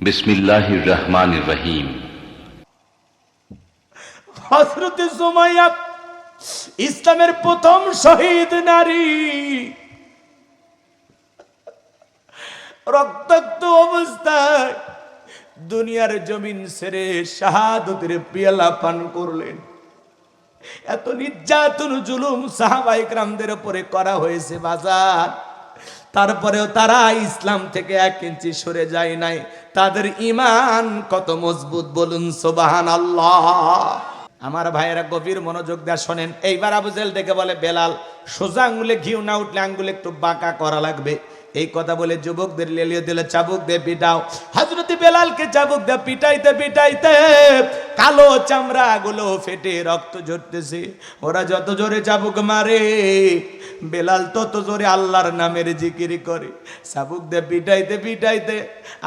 বিসমিল্লাহির রহমানির রহিম। হজরতে সুমাইয়া ইসলামের প্রথম শহীদ নারী। রক্তাক্ত অবস্থায় দুনিয়ার জমিন ছেড়ে শাহাদতের পিয়ালা পান করলেন। এত নির্যাতন, জুলুম সাহাবাহিক রামদের উপরে করা হয়েছে বাজার। তারপরেও তারা ইসলাম থেকে এক ইঞ্চি সরে যায় নাই। তাদের ইমান কত মজবুত বলুন সোবাহান আল্লাহ আমার ভাইয়েরা গভীর মনোযোগ দেয়া শোনেন। এইবার আবু জেল ডেকে বলে, বেলাল, সোজা আঙ্গুলে ঘিউ না উঠলে আঙ্গুলে একটু বাঁকা করা লাগবে। এই কথা বলে যুবকদের লেলিয়ে দিলে, চাবুক দিয়ে পিটাও। হজরতি বেলালকে চাবুক দিয়ে পিটাইতে পিটাইতে। কালো চামড়া গুলো ফেটে রক্ত ঝরতেছে। ওরা যত জোরে চাবুক মারে, বেলাল তত জোরে আল্লাহর নামের জিকির করে। চাবুক দিয়ে পিটাইতে পিটাইতে।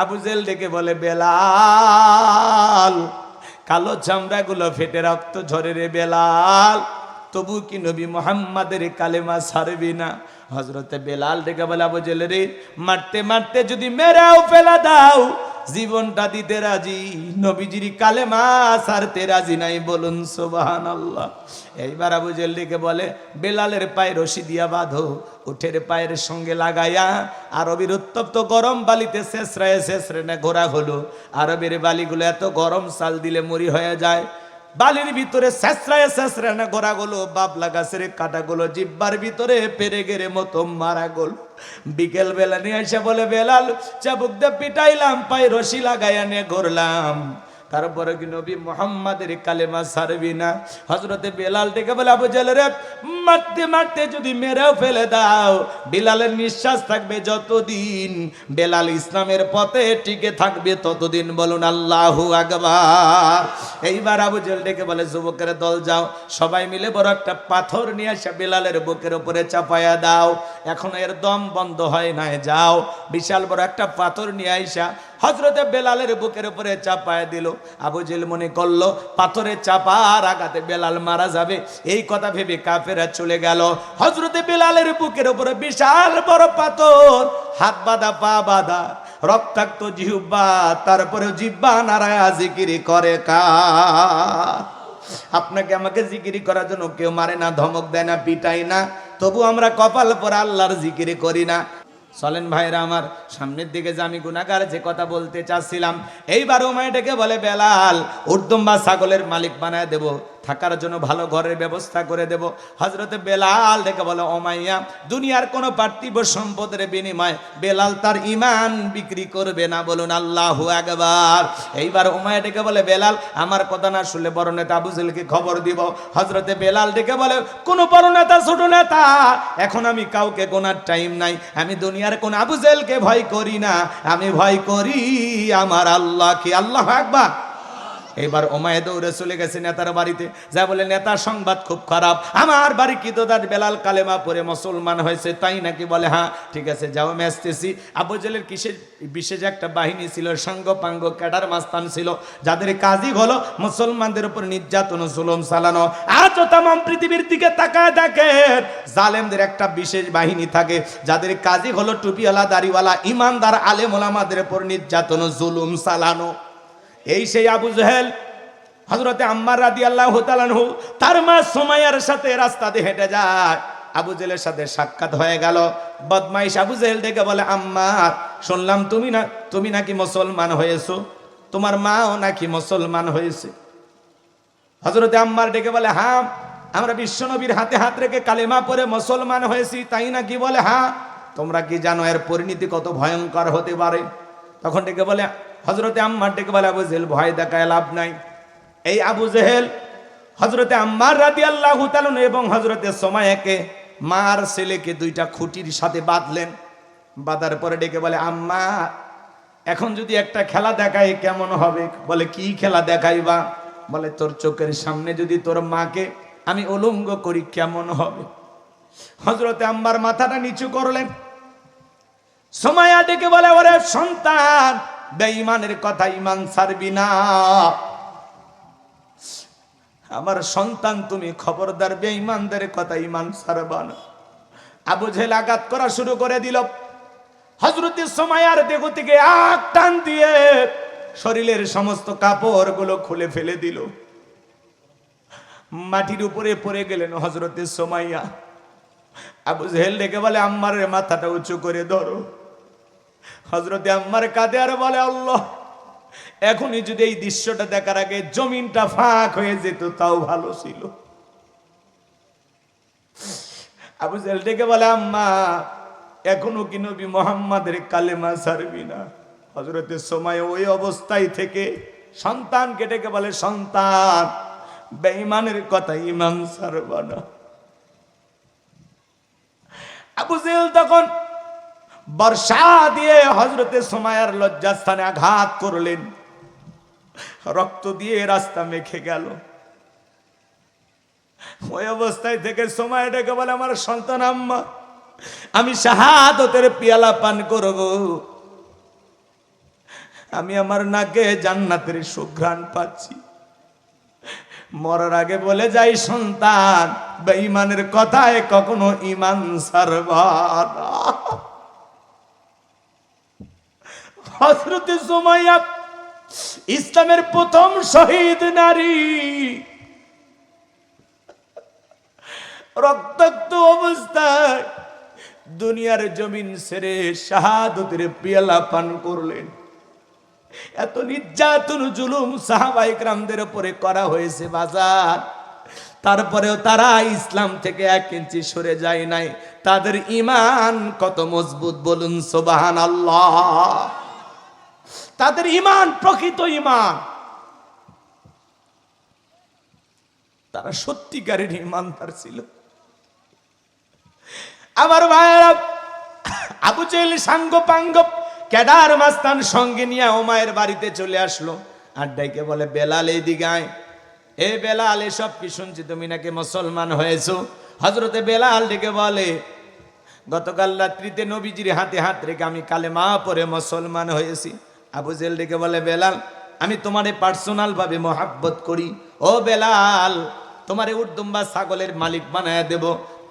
আবু জেল ডেকে বলে, বেলাল, কালো চামড়াগুলো ফেটে রক্ত ঝরে রে বেলাল। তবু কি নবী মোহাম্মদের কালেমা ছাড়বি না? হজরতে বেলাল ডেকে বলে, আবু রে, মারতে মারতে যদি মেরাও ফেলা দাও, জীবনটা দিতে রাজি? নবীজির কালেমা ছাড়তে রাজি নাই, বলুন সোবাহান আল্লাহ এইবার আবু জেল ডেকে বলে, বেলালের পায়ে রশি দিয়া বাঁধো, উঠের পায়ের সঙ্গে লাগাইয়া, আরবের উত্তপ্ত গরম বালিতে শেষ শেষরায় শেষরে না ঘোরা হলো। আরবের বালিগুলো এত গরম, সাল দিলে মরি হয়ে যায়। বালির ভিতরে শেষরায় শেষরে না ঘোরা গেলো বাবলা গাছের কাটা গলো জিব্বার ভিতরে পেরে গেরে মতো মারা গেল। বিকেল বেলা নিয়ে এসে বলে, বেলাল, চাবুক দিয়ে পিটাইলাম, পায়ে রশি লাগাইয়া নিয়ে ঘুরলাম। তারপরে কি নবী মোহাম্মদের কালেমা সারবি না? হজরতে বেলাল ডেকে বলে, আবু জেলে রে, মারতে মারতে যদি মেরেও ফেলে দাও, বেলালের নিঃশ্বাস থাকবে যতদিন, বেলাল ইসলামের পথে টিকে থাকবে ততদিন। বলুন, আল্লাহ আকবার। এইবার আবু জেল ডেকে বলে, যুবকের দল যাও। সবাই মিলে বড় একটা পাথর নিয়ে আসে বেলালের বুকের উপরে চাপায়া দাও। এখন এর দম বন্ধ হয় নাই, যাও। বিশাল বড় একটা পাথর নিয়ে আইসা হজরতে বেলালের বুকের উপরে চাপায় দিল। আবু জেল মনে করল, পাথরে চাপার আঘাতে বেলাল মারা যাবে। এই কথা ভেবে কাফেরা চলে গেল। হজরতে বেলালের বুকের উপরে বিশাল বড় পাথর, হাত বাঁধা, পা বাঁধা, রক্তাক্ত জিহুব্বা তারপরে জিব্বা নারায়া জিকিরি করে কা। আপনাকে আমাকে জিকিরি করার জন্য কেউ মারে না, ধমক দেয় না পিটাই না। তবু আমরা কপাল পর আল্লাহর জিকিরি করি না। চলেন ভাইরা আমার, সামনের দিকে যে আমি গুণাগার যে কথা বলতে চাচ্ছিলাম, এইবার মেয়েটাকে বলে বেলাল, উর্দম বা ছাগলের মালিক বানায় দেব। থাকার জন্য ভালো ঘরের ব্যবস্থা করে দেব। হজরতে বেলাল ডেকে বলে, ওমাইয়া, দুনিয়ার কোনো পার্থিব সম্পদের বিনিময় বেলাল তার ইমান বিক্রি করবে না। বলুন, আল্লাহ একবার এইবার ওমায় ডেকে বলে, বেলাল, আমার কথা না শুনলে বড় নেতা আবুজেলকে খবর দিব? হজরতে বেলাল ডেকে বলে, কোনো বড় নেতা, ছোট নেতা, এখন আমি কাউকে কোনার টাইম নাই। আমি দুনিয়ার কোন আবুজেলকে ভয় করি না। আমি ভয় করি আমার আল্লাহকে। আল্লাহ একবার এবার ওমায় দৌড়ে চলে গেছে নেতার বাড়িতে। যা বলে, নেতার সংবাদ খুব খারাপ। আমার বাড়ি কি তো বেলাল কালেমা পরে মুসলমান হয়েছে? তাই নাকি বলে হ্যাঁ ঠিক আছে, যাও, আমি আসতেছি। আবু জেলের কিসের বিশেষ একটা বাহিনী ছিল? সাঙ্গ পাঙ্গ ক্যাডার মাস্তান ছিল, যাদের কাজই হলো মুসলমানদের উপর নির্যাতন জুলুম চালানো। আজও তাম পৃথিবীর দিকে তাকায় দেখেন, জালেমদের একটা বিশেষ বাহিনী থাকে, যাদের কাজই হলো টুপিওয়ালা, দাড়িওয়ালা, ইমানদার, আলেম ওলামাদের উপর নির্যাতন জুলুম চালানো। এই সেই আবু জহেল হজরতে আম্মার রাদি আল্লাহ তালানহু তার মা সোমাইয়ার সাথে রাস্তা দিয়ে হেঁটে যায়। আবু জেলের সাথে সাক্ষাৎ হয়ে গেল। বদমাইশ আবু জেহেল দেখে বলে আম্মার শুনলাম তুমি না, তুমি নাকি মুসলমান হয়েছো? তোমার মাও নাকি মুসলমান হয়েছে? হজরতে আম্মার ডেকে বলে হ্যাঁ আমরা বিশ্বনবীর হাতে হাত রেখে কালেমা পরে মুসলমান হয়েছি, তাই নাকি বলে? হ্যাঁ তোমরা কি জানো এর পরিণতি কত ভয়ঙ্কর হতে পারে? তখন ডেকে বলে হজরতে আম্মার ডেকে বলে, আবু জেহেল, ভয় দেখায় লাভ নাই। এই আবু জেহেল হজরতে আম্মার রাদি আল্লাহ এবং হজরতে সময়াকে মার ছেলেকে দুইটা খুঁটির সাথে বাঁধলেন। বাঁধার পরে ডেকে বলে, আম্মা, এখন যদি একটা খেলা দেখাই কেমন হবে? বলে, কি খেলা দেখাইবা? বলে, তোর চোখের সামনে যদি তোর মাকে আমি উলঙ্গ করি কেমন হবে? হজরতে আম্মার মাথাটা নিচু করলেন। সময়া ডেকে বলে, ওরে সন্তান বেঈমানের কথা ইমান ছাড়বি না। আমার সন্তান, তুমি খবরদার বেঈমানদের কথা ইমান ছাড়বা না। আবু জেল আঘাত করা শুরু করে দিল। হজরতের সময় আর দেহ থেকে আগ টান দিয়ে শরীরের সমস্ত কাপড়গুলো খুলে ফেলে দিল। মাটির উপরে পড়ে গেলেন হজরতের সোমাইয়া। আবু জেহেল ডেকে বলে আম্মারের মাথাটা উঁচু করে ধরো। হজরতে আম্মার কাঁদে আর বলে, আল্লাহ, এখনই যদি এই দৃশ্যটা দেখার আগে জমিনটা ফাঁক হয়ে যেত, তাও ভালো ছিল। আবু জেল ডেকে বলে, আম্মা, এখনও কি নবী মোহাম্মদের কালেমা সারবি না? হজরতের সময় ওই অবস্থায় থেকে সন্তানকে ডেকে বলে, সন্তান, বেঈমানের কথা ইমান সারবা না। আবু জেল তখন বর্ষা দিয়ে হজরতে সময়ের লজ্জাস্থানে আঘাত করলেন। রক্ত দিয়ে রাস্তা মেখে গেল। ওই অবস্থায় থেকে সময় ডেকে বলে, আমার সন্তান আম্মা, আমি শাহাদতের পিয়ালা পান করব। আমি আমার নাকে জান্নাতের সুঘ্রাণ পাচ্ছি। মরার আগে বলে যাই, সন্তান, বেঈমানের কথায় কখনো ইমান সারবা হজরতে সুমাইয়া ইসলামের প্রথম শহীদ নারী। রক্তাক্ত অবস্থায় দুনিয়ার জমিন ছেড়ে শাহাদতের পিয়ালা পান করলেন। এত নির্যাতন, জুলুম সাহাবাই গ্রামদের উপরে করা হয়েছে বাজার। তারপরেও তারা ইসলাম থেকে এক ইঞ্চি সরে যায় নাই। তাদের ইমান কত মজবুত বলুন সোবাহান আল্লাহ তাদের ইমান প্রকৃত ইমান তারা সত্যিকারের ইমানদার ছিল। আমার ভাইয়েরা, আবু চেল সাঙ্গ পাঙ্গ ক্যাডার মাস্তান সঙ্গে নিয়ে ওমায়ের বাড়িতে চলে আসলো। আড্ডাইকে বলে, বেলাল এই দিগায় এ বেলাল, এসব কি শুনছি? তুমি নাকি মুসলমান হয়েছো? হজরতে বেলাল ডেকে বলে, গতকাল রাত্রিতে নবীজির হাতে হাত রেখে আমি কালেমা পরে মুসলমান হয়েছি। আবু জেল ডেকে বলে, বেলাল, আমি তোমারে পার্সোনাল ভাবে মহাব্বত করি। ও বেলাল, তোমারে উর্দুম্বা ছাগলের মালিক বানায় দেব।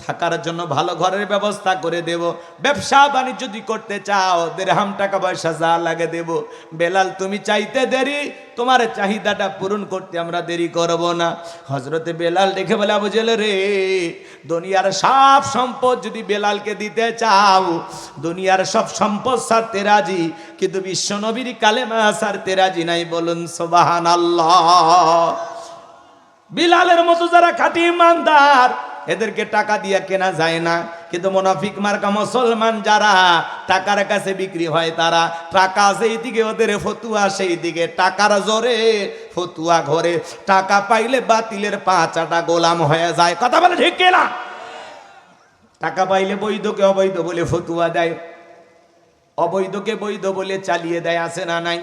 থাকার জন্য ভালো ঘরের ব্যবস্থা করে দেব। ব্যবসা বাণিজ্য যদি করতে চাও, দেড়হাম টাকা পয়সা যা লাগে দেব। বেলাল, তুমি চাইতে দেরি, তোমার চাহিদাটা পূরণ করতে আমরা দেরি করব না। হজরতে বেলাল দেখে বলে, আবু জেলে রে, দুনিয়ার সব সম্পদ যদি বেলালকে দিতে চাও, দুনিয়ার সব সম্পদ সারতে রাজি, কিন্তু বিশ্ব নবীর কালেমা সারতে রাজি নাই। বলুন সোবাহান আল্লাহ বিলালের মতো যারা খাঁটি ইমানদার এদেরকে টাকা দিয়ে কেনা যায় না। কিন্তু মোনাফিক মার্কা মুসলমান যারা, টাকার কাছে বিক্রি হয় তারা। টাকা সেই দিকে ওদের ফতুয়া, সেই দিকে টাকার জোরে, ফতুয়া ঘরে। টাকা পাইলে বাতিলের পাঁচাটা গোলাম হয়ে যায়। কথা বলে ঠিক না? টাকা পাইলে বৈধকে অবৈধ বলে ফতুয়া দেয়। অবৈধকে বৈধ বলে চালিয়ে দেয়, আছে না নাই?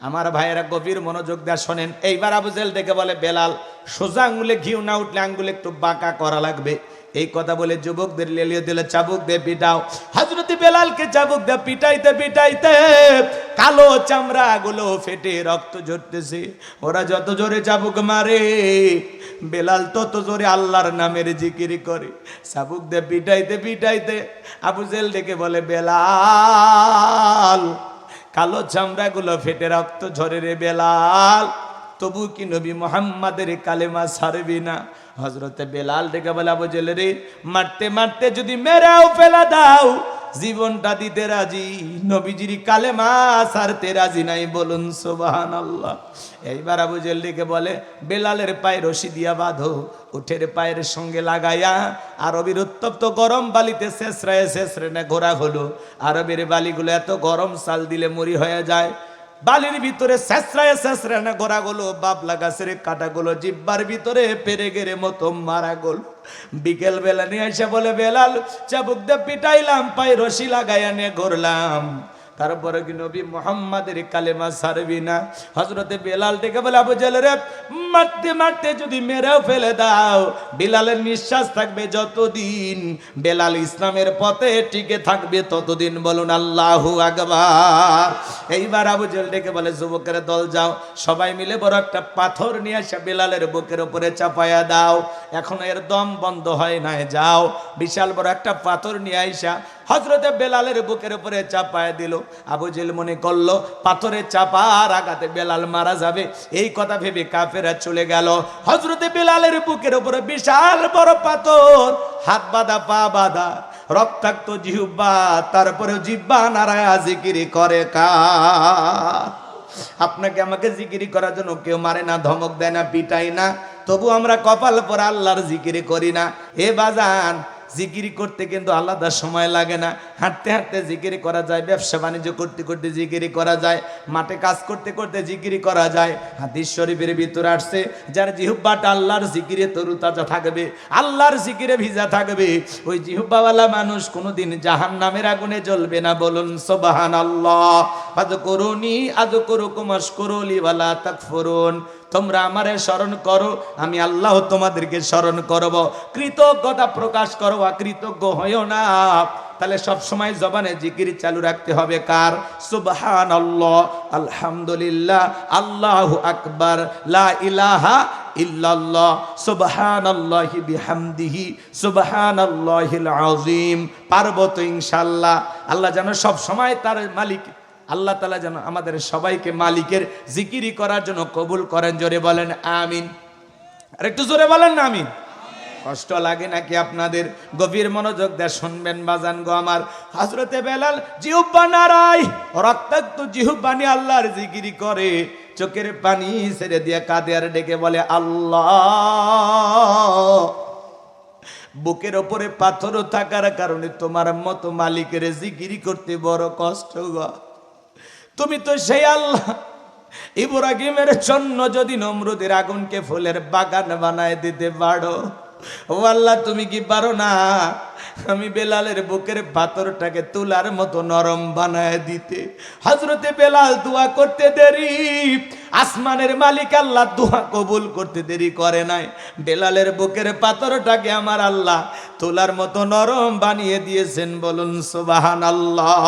আমার ভাইয়েরা গভীর মনোযোগ দেওয়া শোনেন। এইবার আবু জেল দেখে বলে, বেলাল, সোজা আঙুলে ঘিউ না উঠলে আঙ্গুলে একটু বাঁকা করা লাগবে। এই কথা বলে যুবকদের লেলিয়ে দিলে, চাবুক দিয়ে পিটাও। হাজরতি বেলালকে চাবুক দিয়ে পিটাইতে পিটাইতে কালো চামড়া গুলো ফেটে রক্ত ঝরতেছে। ওরা যত জোরে চাবুক মারে, বেলাল তত জোরে আল্লাহর নামের জিকির করে। চাবুক দিয়ে পিটাইতে পিটাইতে আবু জেল ডেকে বলে, বেলাল কালো চামড়াগুলো ফেটে রক্ত ঝরে রে বেলাল। তবু কি নবী মোহাম্মদের কালেমা সারবি না? হজরতে বেলাল ডেকে বলে বোঝেলে রে মারতে মারতে যদি মেরাও ফেলা দাও জীবনটা দিতে রাজি, নবীজির কালেমা সারতে রাজি নাই, বলুন সোবাহান আল্লাহ এইবার আবু জল্লিকে বলে, বেলালের পায়ে রশি দিয়া বাঁধো, উঠের পায়ের সঙ্গে লাগাইয়া, আরবের উত্তপ্ত গরম বালিতে শেষরায় শেষরে ঘোরা হলো। আরবের বালিগুলো এত গরম সাল দিলে মরি হয়ে যায়। বালির ভিতরে শেষরায় শেষরে না ঘোরা গলো বাবলা গাছের কাটা গলো জিব্বার ভিতরে পেরে গেরে মতো মারা গেল। বিকেল বেলা নিয়ে এসে বলে, বেলাল, চাবুক দিয়ে পিটাইলাম, পায়ে রশি লাগাইয়া নিয়ে ঘুরলাম। তারপরে কি নবী মোহাম্মদের কালেমা সারবি না? হজরতে বেলাল ডেকে বলে, আবু জেল রে, মারতে মারতে যদি মেরেও ফেলে দাও, বেলালের নিঃশ্বাস থাকবে যতদিন, বেলাল ইসলামের পথে টিকে থাকবে ততদিন। বলুন, আল্লাহ আকবার। এইবার আবু জেল ডেকে বলে, যুবকের দল যাও। সবাই মিলে বড় একটা পাথর নিয়ে আসে বেলালের বুকের উপরে চাপায়া দাও। এখন এর দম বন্ধ হয় নাই, যাও। বিশাল বড় একটা পাথর নিয়ে আইসা হজরতে বেলালের বুকের উপরে চাপায় দিল। আবু জেল মনে করল, পাথরের চাপার আঘাতে বেলাল মারা যাবে। এই কথা ভেবে কাফেরা চলে গেল। হজরতে বেলালের বুকের উপরে বিশাল বড় পাথর। হাত বাঁধা, পা বাঁধা, রক্তাক্ত জিহুব্বা তারপরে জিব্বা নারায়া জিকিরি করে কা। আপনাকে আমাকে জিকিরি করার জন্য কেউ মারে না, ধমক দেয় না পিটাই না। তবু আমরা কপাল পর আল্লাহর জিকিরি করি না। এ বাজান জিকিরি করতে কিন্তু আলাদা সময় লাগে না। হাঁটতে হাঁটতে জিকিরি করা যায়, ব্যবসা বাণিজ্য করতে করতে জিকিরি করা যায়, মাঠে কাজ করতে করতে জিকিরি করা যায়। হাদিস শরীফের ভিতরে আসছে, যার জিহুব্বাটা আল্লাহর জিকিরে তরু তাজা থাকবে, আল্লাহর জিকিরে ভিজা থাকবে। ওই জিহুব্বাওয়ালা মানুষ কোনোদিন জাহান নামের আগুনে জ্বলবে না, বলুন সোবাহান আল্লাহ আজ করুনি আজ করু কুমাস করলি ওয়ালা তাকফুরুন। তোমরা আমারে স্মরণ করো, আমি আল্লাহ তোমাদেরকে স্মরণ করব। কৃতজ্ঞতা প্রকাশ করো, অকৃতজ্ঞ হইও না। তাহলে সব সময় জবানে জিকির চালু রাখতে হবে কার? সুবহান আলহামদুলিল্লাহ, আল্লাহু আকবার, লা ইলাহা ইল্লাল্লাহ, সুবহানাল্লাহি বিহামদিহি, সুবহানাল্লাহিল আযীম। পারব তো ইনশাআল্লাহ। আল্লাহ যেন সব সময় তার মালিক আল্লাহ তালা যেন আমাদের সবাইকে মালিকের জিকিরি করার জন্য কবুল করেন, জোরে বলেন, আমিন। আর একটু জোরে বলেন না, আমিন। কষ্ট লাগে নাকি আপনাদের গভীর মনোযোগ দিয়ে শুনবেন, বাজান গো আমার? হাজরতে বেলাল জিহুব্বা নারাই রক্তাক্ত জিহুব্বানি আল্লাহর জিকিরি করে, চোখের পানি ছেড়ে দিয়ে কাঁদে আর ডেকে বলে, আল্লাহ, বুকের ওপরে পাথরও থাকার কারণে তোমার মতো মালিকের জিকিরি করতে বড় কষ্ট গো। তুমি তো সেই আল্লাহ। ইব্রাহিমের জন্য যদি নমরুদের আগুনকে ফুলের বাগান বানায় দিতে পারো। ও আল্লাহ, তুমি কি পারো না? আমি বেলালের বুকের পাথরটাকে তুলার মতো নরম বানায় দিতে। হজরতে বেলাল দোয়া করতে দেরি। আসমানের মালিক আল্লাহ দোয়া কবুল করতে দেরি করে নাই। বেলালের বুকের পাথরটাকে আমার আল্লাহ তুলার মতো নরম বানিয়ে দিয়েছেন বলুন সুবাহান আল্লাহ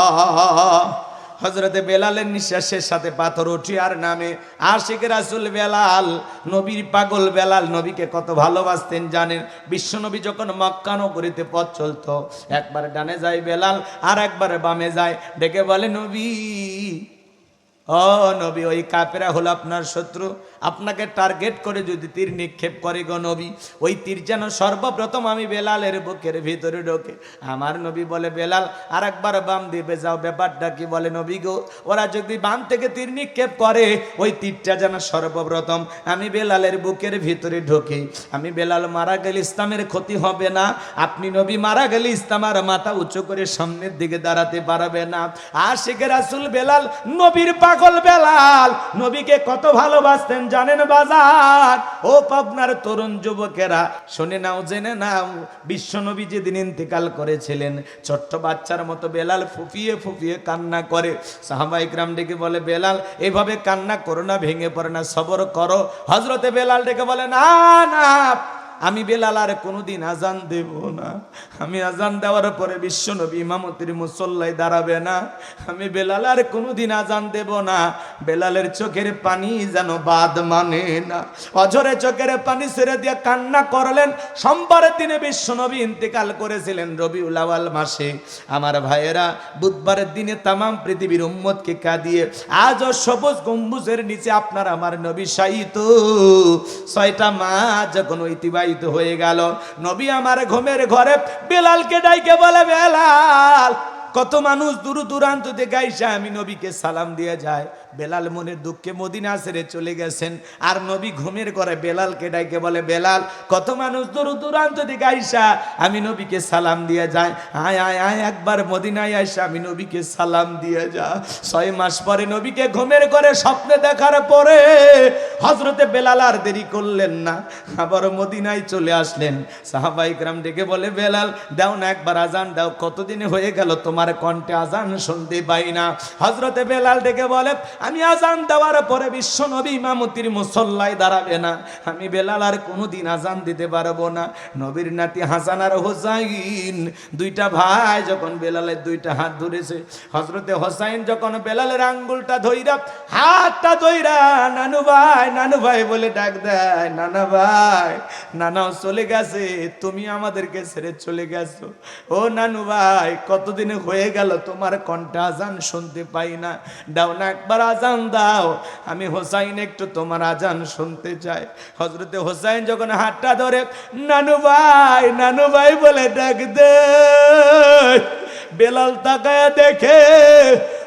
হজরতে বেলালের নিঃশ্বাসের সাথে পাথর উঠি আর নামে, আশিক রাসুল বেলাল, নবীর পাগল বেলাল, নবীকে কত ভালোবাসতেন জানেন? বিশ্ব নবী যখন মক্কানো করিতে পথ চলতো, একবার ডানে যায় বেলাল আর একবার বামে যায়। ডেকে বলে, নবী ও নবী, ওই কাপেরা হলো আপনার শত্রু। আপনাকে টার্গেট করে যদি তীর নিক্ষেপ করে গো নবী, ওই তীর যেন সর্বপ্রথম আমি বেলালের বুকের ভিতরে ঢোকে। আমার নবী বলে, বেলাল আর একবার বাম দিবে যাও। ব্যাপারটা কি বলে নবী গো? ওরা যদি বাম থেকে তীর নিক্ষেপ করে, ওই তীরটা যেন সর্বপ্রথম আমি বেলালের বুকের ভিতরে ঢোকে। আমি বেলাল মারা গেলে ইসলামের ক্ষতি হবে না। আপনি নবী মারা গেলে ইসলাম আর মাথা উঁচু করে সামনের দিকে দাঁড়াতে পারবে না। আর শেখের আসুল বেলাল নবীর পাগল বেলাল নবীকে কত ভালোবাসতেন জানেন বাজার? ও পাবনার তরুণ যুবকেরা, শুনে নাও, জেনে নাও, বিশ্ব নবী যেদিন ইন্তেকাল করেছিলেন, ছোট্ট বাচ্চার মতো বেলাল ফুপিয়ে ফুপিয়ে কান্না করে। সাহাবাইকরাম ডেকে বলে, বেলাল এইভাবে কান্না করো না, ভেঙে পড়ে না, সবর করো। হজরতে বেলাল ডেকে বলে, না না আমি বেলাল আর কোনোদিন আজান দেব না। আমি আজান দেওয়ার পরে বিশ্ব নবী ইমামতির মুসল্লায় দাঁড়াবে না। আমি বেলাল আর কোনোদিন আজান দেব না। বেলালের চোখের পানি যেন বাদ মানে না। অঝরে চোখের পানি ছেড়ে দিয়ে কান্না করলেন। সোমবারের দিনে বিশ্ব নবী ইন্তেকাল করেছিলেন রবিউল আওয়াল মাসে। আমার ভাইয়েরা বুধবারের দিনে তামাম পৃথিবীর উম্মতকে কাঁদিয়ে আজও সবুজ গম্বুজের নিচে আপনার আমার নবী সাহিত ছয়টা মা যখন অতিবাহিত হয়ে গেল। নবী আমার ঘুমের ঘরে বেলালকে ডাইকে বলে, বেলাল, কত মানুষ দূর দূরান্ত থেকে আইসা আমি নবীকে সালাম দিয়ে যায়। বেলাল মনের দুঃখে মদিনা ছেড়ে চলে গেছেন। আর নবী ঘুমের করে বেলালকে ডাইকে বলে, বেলাল, কত মানুষ দূর দূরান্ত থেকে আইসা? আমি নবীকে সালাম দিয়ে যায় আয় আয় আয়, একবার মদিনায় আইসা আমি নবীকে সালাম দিয়ে যা। ছয় মাস পরে নবীকে ঘুমের করে স্বপ্নে দেখার পরে হজরতে বেলাল আর দেরি করলেন না। আবার মদিনায় চলে আসলেন। সাহাবাই গ্রাম ডেকে বলে, বেলাল, দাও না একবার আজান দাও। কতদিন হয়ে গেল তোমার কণ্ঠে আজান শুনতে পাই না? হজরতে বেলাল ডেকে বলে আমি আজান দেওয়ার পরে বিশ্ব নবী ইমামতির মুসল্লায় দাঁড়াবে না। আমি বেলাল আর কোনোদিন আজান দিতে পারব না। নবীর নাতি হাসান আর হোসাইন, দুইটা ভাই যখন বেলালের দুইটা হাত ধরেছে। হজরতে হোসাইন যখন বেলালের আঙ্গুলটা ধইরা, হাতটা ধইরা, নানু ভাই নানু ভাই বলে ডাক দেয়, নানা ভাই, নানাও চলে গেছে, তুমি আমাদেরকে ছেড়ে চলে গেছো। ও নানু ভাই, কতদিন হয়ে গেল তোমার কণ্ঠে আজান শুনতে পাই না। দাও না একবার আজান দাও। আমি হোসাইন একটু তোমার আজান শুনতে চাই। হজরতে হোসাইন যখন হাতটা ধরে, নানু ভাই নানু ভাই বলে ডাক দে। বেলাল তাকায় দেখে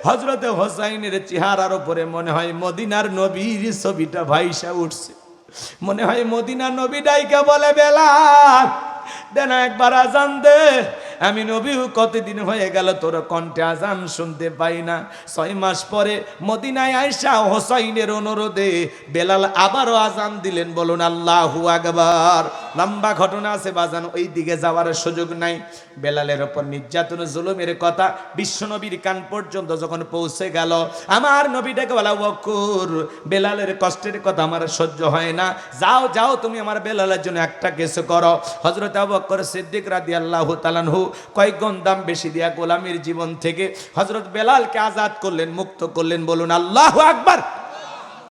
হজরতে হোসাইনের চেহারার উপরে মনে হয় মদিনার নবীর ছবিটা ভাইসা উঠছে। মনে হয় মদিনা নবী ডাইকা বলে, বেলাল, দেন একবার আজান দে। আমি নবীও কতদিন হয়ে গেল তোর কণ্ঠে আজান শুনতে পাই না। ছয় মাস পরে মদিনায় আয়সা হোসাইনের অনুরোধে বেলাল আবারও আজান দিলেন, বলুন, আল্লাহু আকবার। লম্বা ঘটনা আছে, বাজান ওই দিকে যাওয়ার সুযোগ নাই। বেলালের ওপর নির্যাতন, জুলুমের কথা বিশ্বনবীর কান পর্যন্ত যখন পৌঁছে গেল, আমার নবীটাকে বলা বকুর বেলালের কষ্টের কথা আমার সহ্য হয় না। যাও যাও, তুমি আমার বেলালের জন্য একটা কিছু করো। হজরত আবু বকর সিদ্দিক রাদিয়াল্লাহু তাআলাহু কয়েক গুণ দাম বেশি দিয়া গোলামীর জীবন থেকে হজরত বেলালকে আজাদ করলেন, মুক্ত করলেন, বলুন আল্লাহ আকবার।